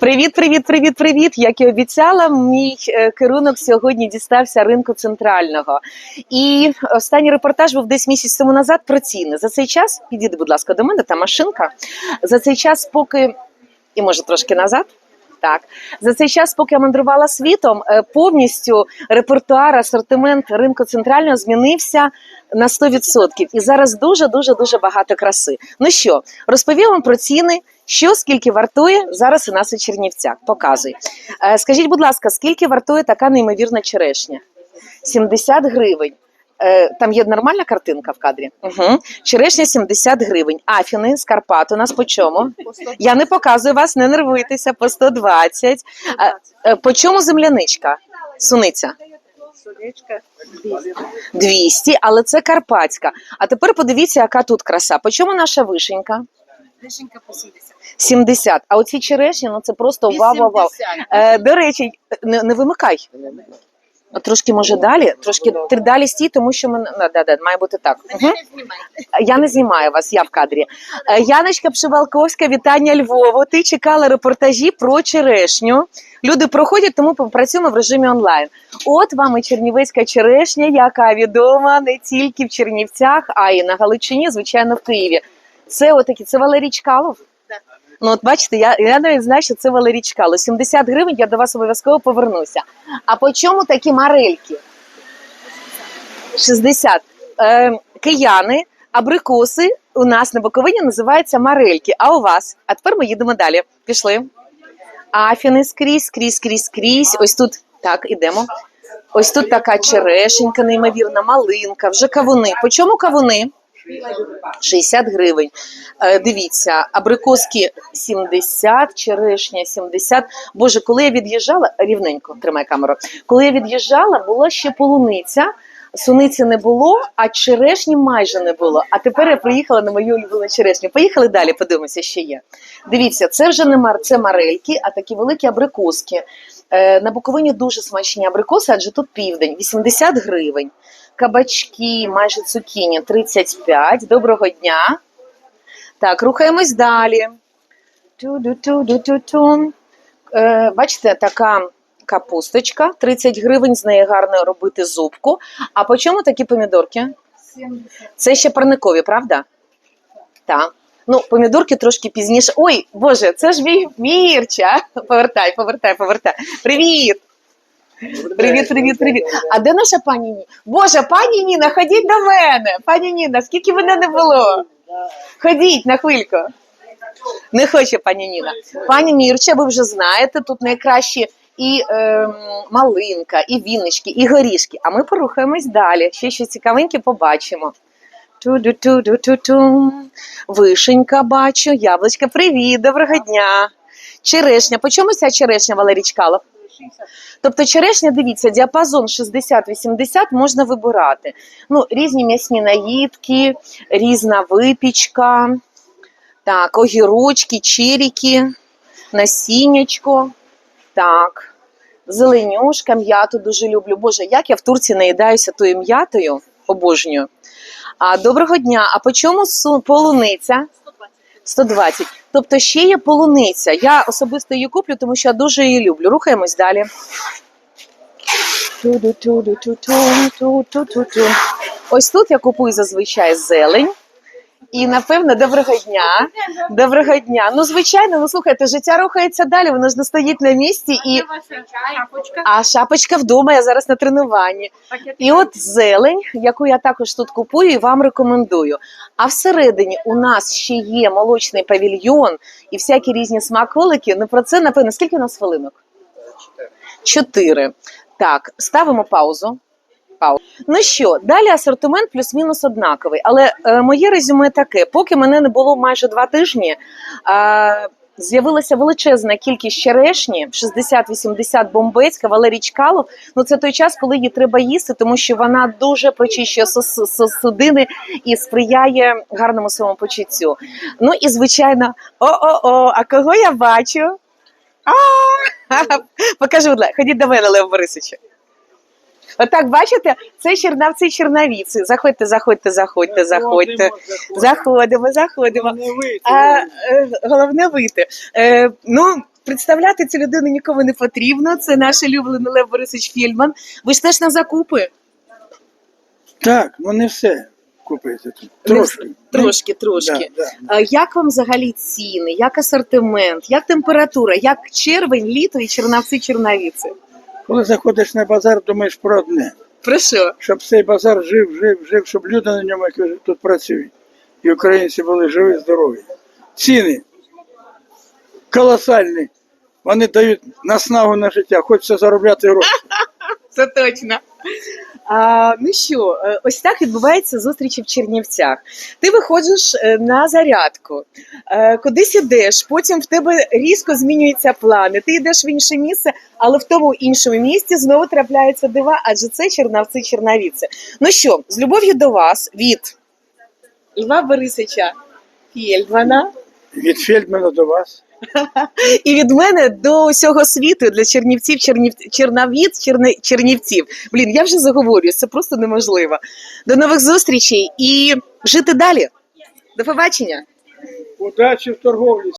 Привіт, привіт, привіт, привіт. Як і обіцяла, мій е, керунок сьогодні дістався ринку центрального. І останній репортаж був десь місяць тому назад про ціни. За цей час підійди, будь ласка, до мене та машинка. За цей час, поки і може трошки назад. Так, за цей час, поки я мандрувала світом, е, повністю репертуар, асортимент ринку центрального змінився на 100%. І зараз дуже дуже дуже багато краси. Ну що, розповім вам про ціни, що скільки вартує зараз у нас у Чернівцях. Показуй. Е, Скажіть, будь ласка, скільки вартує така неймовірна черешня? 70 гривень. Е, Там є нормальна картинка в кадрі. Угу. Черешня 70 гривень. Афіни з Карпат у нас по чому? Я не показую вас, не нервуйтеся, по 120. А, е, По чому земляничка? Суниця? Сонечка 200, але це карпатська. А тепер подивіться, яка тут краса. По чому наша вишенька? Вишенька по 70. 70. А оці черешні, ну це просто вау-вау-вау. Е, до речі, не, не вимикай. Трошки може далі, трошки ти далі стій, тому що ми да, да, да, має бути так. Угу. не. Я не знімаю вас, я в кадрі. Е, Яночка Пшивалковська, вітання Львову. Ти чекала репортажі про черешню. Люди проходять, тому працюємо в режимі онлайн. От вам і чернівецька черешня, яка відома не тільки в Чернівцях, а й на Галичині, звичайно, в Києві. Це отакі, це Валерій Чкалов. Так. Ну, от бачите, я, я навіть знаю, що це Валерій Чкалов. 70 гривень, я до вас обов'язково повернуся. А по чому такі марельки? 60. Е, кияни, абрикоси у нас на Буковині називаються марельки. А у вас? А тепер ми їдемо далі. Пішли. Афіни скрізь, скрізь, скрізь, скрізь. Ось тут так, ідемо. Ось тут така черешенька, неймовірна, малинка, вже кавуни. По чому кавуни? 60 гривень. Е, дивіться, абрикоски 70, черешня 70. Боже, коли я від'їжджала, рівненько тримай камеру. Коли я від'їжджала, була ще полуниця. Суниці не було, а черешні майже не було. А тепер я приїхала на мою улюблену черешню. Поїхали далі, подивимося, що є. Дивіться, це вже не мар, це марельки, а такі великі абрикоски. Е, на Буковині дуже смачні абрикоси, адже тут південь, 80 гривень. Кабачки, майже цукіні 35. Доброго дня. Так, рухаємось далі. Ту-ду-ту-ду-ту-ту. Е, бачите, така капусточка, 30 гривень, з неї гарно робити зубку. А по чому такі помідорки? 70. Це ще парникові, правда? Так. Ну, помідорки трошки пізніше. Ой, Боже, це ж мій Мірча. Повертай, повертай, повертай. Привіт! Привіт, привіт, привіт. А де наша пані Ніна? Боже, пані Ніна, ходіть до мене. Пані Ніна, скільки мене не було? Ходіть на хвильку. Не хоче пані Ніна. Пані Мірча, ви вже знаєте, тут найкращі і ем, малинка, і віннички, і горішки. А ми порухаємось далі. Ще щось цікавеньке побачимо. Ту-ду-ту-ду-ту-ту. Вишенька бачу, яблучка, привіт, доброго дня. Черешня. По чому ця черешня, Валерій Чкалов? 60. Тобто черешня, дивіться, діапазон 60-80 можна вибирати. Ну, різні м'ясні наїдки, різна випічка, так, огірочки, черіки, насіннячко, так, зеленюшка, м'яту дуже люблю. Боже, як я в Турції наїдаюся тою м'ятою, обожнюю. А доброго дня. А по чому полуниця? 120. 120. Тобто ще є полуниця. Я особисто її куплю, тому що я дуже її люблю. Рухаємось далі. Ось тут я купую зазвичай зелень. І напевно, доброго дня. Доброго дня. Ну, звичайно, ну слухайте, життя рухається далі, воно ж не стоїть на місці. І... А шапочка вдома, я зараз на тренуванні. І от зелень, яку я також тут купую і вам рекомендую. А всередині у нас ще є молочний павільйон і всякі різні смаколики. Ну про це напевно. Скільки у нас хвилинок? Чотири. Так, ставимо паузу. Паузу. Ну що, далі асортимент плюс-мінус однаковий. Але е, моє резюме таке: поки мене не було майже два тижні. Е, З'явилася величезна кількість черешні, 60-80 бомбецька, Валерій Чкалов. Ну це той час, коли її треба їсти, тому що вона дуже прочищує судини і сприяє гарному самопочуттю. Ну і звичайно, о-о-о, а кого я бачу? А, покажи, будь ласка, ходіть до мене, Лев Борисовичу. Отак, бачите, це чернавці чернавіці. Заходьте, заходьте, заходьте, заходьте. Заходимо, заходимо. А, е, головне вийти. Е, ну, Представляти цю людину нікому не потрібно. Це наш улюблений Лев Борисович Фільман. Ви ж теж на закупи? Так, ну не все купити тут. Трошки. Трошки, трошки. Да, да. А Як вам взагалі ціни, як асортимент, як температура, як червень, літо і чернавці, чернавіці? Коли заходиш на базар, думаєш про одне. Про що? Щоб цей базар жив, жив, жив, щоб люди на ньому які тут працюють. І українці були живі, здорові. Ціни колосальні. Вони дають наснагу на життя, хочеться заробляти гроші. Це точно. А, ну що, е, ось так відбувається зустрічі в Чернівцях. Ти виходиш е, на зарядку, е, кудись ідеш, потім в тебе різко змінюються плани. Ти йдеш в інше місце, але в тому іншому місці знову трапляються дива, адже це Чернавці Чернавіці. Ну що, з любов'ю до вас від Льва Борисовича Фєльдмана Від Фельдмана до вас. І від мене до усього світу для чернівців, чернів, чернавіт, черне, чернівців. Блін, я вже заговорюю, це просто неможливо. До нових зустрічей і жити далі. До побачення. Удачі в торговлі.